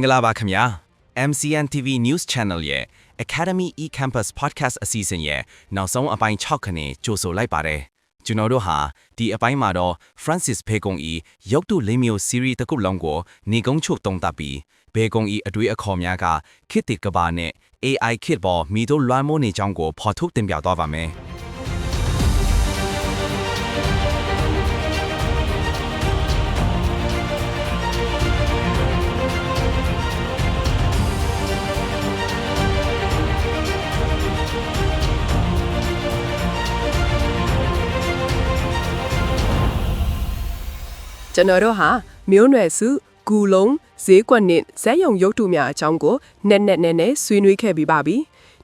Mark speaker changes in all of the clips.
Speaker 1: ္ဂလာပါခင်ဗျာ MCN TV News Channel ရဲ့ Academy eCampus Podcast အစီအစဉ်ရဲ့နောက်ဆုံးအပိုင်း6ခန်းကြိုဆိုလိုက်ပါတယ်ကျွန်တော်တို့ဟာဒီအပိုင်းမှာတော့ Francis ဘေကုံဤရုပ်တုလေးမျိုး series တစ်ခုလုံးကိုနေကုန်းချုပ်တုံးတပ်ပြီးဘေကုံဤအတွေ့အခေါ်များကခေတ်တကဘာနဲ့ AI ခေတ်ပေါ်မိတို့လွှမ်းမိုးနေကြောင်းကိုဖော်ထုတ်တင်ပြသွားပါမယ်
Speaker 2: ကျွန်တော်တို့ဟာမျိုးနွယ်စုဂူလုံးဈေးကွက်နဲ့ဇက်ယုံရုပ်တုများအကြောင်းကိုနက်နက်နဲနဲဆွေးနွေးခဲ့ပြီးပါပြီ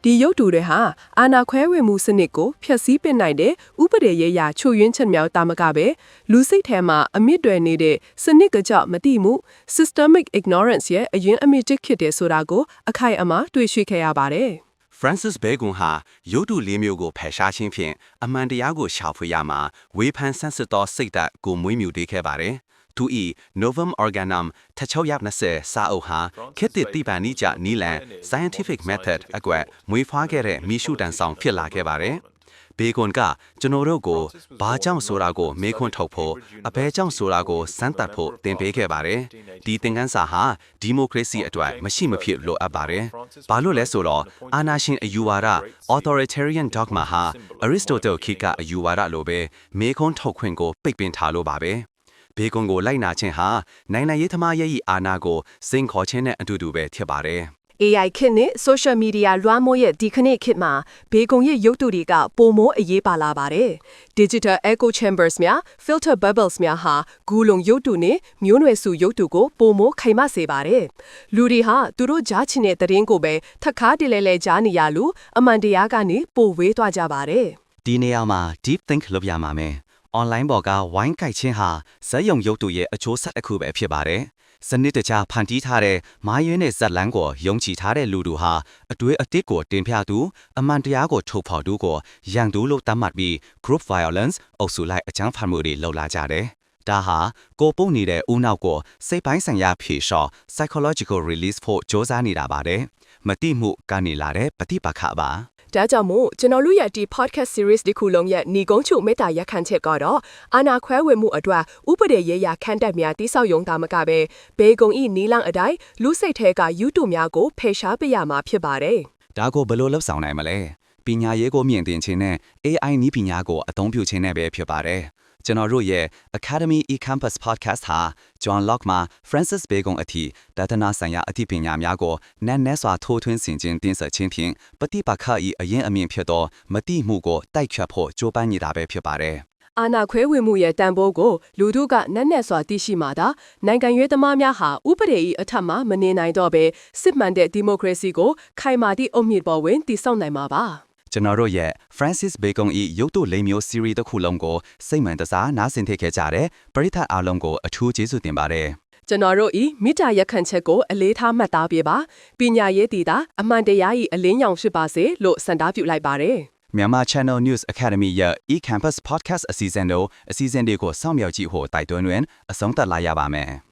Speaker 2: ဒီရုပ်တုတွေဟာအာနာခွဲဝေမှုစနစ်ကိုဖျက်ဆီးပစ်နိုင်တဲ့ဥပဒေရေးရာချို့ယွင်းချက်များတာမကပဲလူစိတ်ထဲမှာအမြင့်တွယ်နေတဲ့စနစ်ကကြောက်မတိမှု systemic ignorance ရဲ့အရင်အမြင့်တစ်ဖြစ်တယ်ဆိုတာကိုအခိုင်အမာတွေ့ရှိခဲ့ရပါတယ်
Speaker 3: Francis Bacon ဟာရုပ်တုလေးမျိုးကိုဖယ်ရှားခြင်းဖြင့်အမှန်တရားကိုရှာဖွေရမှာဝေဖန်ဆန်းစစ်သောစိတ်ဓာတ်ကိုမွေးမြူပေးခဲ့ပါတယ်။သူဤ Novum Organum 1620စာအုပ်ဟာခေတ်သစ်တိပန်နိကြနီလန် scientific method အကွက်မွေးဖွားခဲ့တဲ့မိရှုတန်ဆောင်ဖြစ်လာခဲ့ပါတယ်။ ဘေကွန်ကကျွန်တော်တို့ကိုဘာကြောင့်ဆိုတာကိုမေးခွန်းထုတ်ဖို့အဘဲကြောင့်ဆိုတာကိုစမ်းသပ်ဖို့သင်ပေးခဲ့ပါတယ်။ဒီသင်ခန်းစာဟာဒီမိုကရေစီအတွက်မရှိမဖြစ်လိုအပ်ပါတယ်။ဘာလို့လဲဆိုတော့အာဏာရှင်အယူဝါဒ authoritarian dogma ဟာ Aristotle ခေတ်ကအယူဝါဒလိုပဲမေးခွန်းထုတ်ခွင့်ကိုပိတ်ပင်ထားလို့ပါပဲ။ဘေကွန်ကိုလိုက်နာခြင်းဟာနိုင်ငံရေးသမားရဲ့ဤအာဏာကိုစိန်ခေါ်ခြင်းနဲ့အတူတူပဲဖြစ်ပါတယ်။
Speaker 2: AI ခေတ်နဲ့ social media လွှမ်းမိုးရဲ့ဒီခဏခေတ်မှာဘေကုံရဲ့ရုပ်တုတွေကပုံမိုးအရေးပါလာပါတယ်။ digital echo chambers များ filter bubbles များဟာဂူလုံရုပ်တုနဲ့မျိုးနွယ်စုရုပ်တုကိုပုံမိုးခိုင်မစေပါတယ်။လူတွေဟာသူတို့ကြားချင်တဲ့သတင်းကိုပဲထပ်ခါတလဲလဲကြားနေရလို့အမှန်တရားကနေပိုဝေးသွားကြပါတယ်။
Speaker 3: ဒီနေရာမှာ deep think လုပ်ရမှာမယ်။ online ပေါ်ကဝိုင်းကြိုက်ခြင်းဟာဇက်ယုံရုပ်တုရဲ့အချိုးဆက်တစ်ခုပဲဖြစ်ပါတယ်။ စနစ်တကျဖန်တီးထားတဲ့မာယွင်းတဲ့ဇက်လန်းကိုယုံကြည်ထားတဲ့လူတို့ဟာအတွေ့အတစ်ကိုတင်ပြသူအမှန်တရားကိုထုတ်ဖော်သူကိုရန်သူလို့သတ်မှတ်ပြီး group violence အုပ်စုလိုက်အကြမ်းဖက်မှုတွေလုပ်လာကြတယ်။ ဒါဟာကိုပုတ်နေတဲ့ဦးနောက်ကိုစိတ်ပိုင်းဆိုင်ရာဖြေလျှော့ psychological release ဖို့စ조사နေတာပါတယ်။မတိမှုကနေလာတဲ့ပฏิပက္ခပါ။
Speaker 2: ဒါကြောင့်မို့ကျွန်တော်တို့ရဲ့ဒီ podcast series ဒီခုလုံးရဲ့ညီကုန်းချုပ်မေတ္တာရက်ခံချက်ကတော့အာနာခွဲဝေမှုအတွက်ဥပဒေရေးရာခန့်တက်များတိဆောက်ယုံတာမကပဲဘေကုံဤနီလန်းအတိုင်းလူစိတ်ထဲက YouTube များကိုဖယ်ရှားပေးရမှာဖြစ်ပါတယ်
Speaker 3: ဒါကိုဘယ်လိုလှုပ်ဆောင်နိုင်မလဲပညာရေးကိုမြင့်တင်ခြင်းနဲ့ AI နည်းပညာကိုအသုံးပြုခြင်းနဲ့ပဲဖြစ်ပါတယ် ကျွန်တော်တို့ရဲ့ Academy eCampus Podcast ဟာ John Locke မှာ Francis Bacon အထိဒါသနာဆိုင်ရာအသိပညာများကိုနန်းနဲစွာထိုးထွင်းဆင်ခြင်တင်ဆက်ခြင်းဖြင့်ပฏิပက္ခ၏အရင်အမြင့်ဖြစ်သောမတိမှုကိုတိုက်ဖြတ်ဖို့ကြိုးပမ်းနေတာပဲဖြစ်ပါတယ်
Speaker 2: အာနာခွဲဝေမှုရဲ့တန်ဖိုးကိုလူတို့ကနက်နက်စွာသိရှိမှသာနိုင်ငံရေးသမားများဟာဥပဒေ၏အထက်မှမနေနိုင်တော့ဘဲစစ်မှန်တဲ့ဒီမိုကရေစီကိုခိုင်မာသည့်အုတ်မြစ်ပေါ်ဝင်တည်ဆောက်နိုင်မှာပါ
Speaker 3: ကျွန်တော်တို့ရဲ့ Francis Bacon ၏ရုပ်တုလိမ်မျိုး series တစ်ခုလုံးကိုစိတ်မှန်တစားနားဆင်ထိခဲ့ကြတဲ့ပရိသတ်အားလုံးကိုအထူးကျေးဇူးတင်ပါတယ်
Speaker 2: ကျွန်တော်တို့ဤမိတ္တာရက်ခံချက်ကိုအလေးထားမှတ်သားပေးပါပညာရေးတည်တာအမှန်တရား၏အလင်းရောင်ဖြစ်ပါစေလို့စံတားပြုလိုက်ပါတယ်
Speaker 3: မြန်မာ Channel News Academy ရဲ့ eCampus Podcast အစီအစဉ်တို့အစီအစဉ်တွေကိုစောင့်မျှော်ကြည့်ဖို့တိုက်တွန်းတွင်အဆုံးသတ်လာရပါမယ်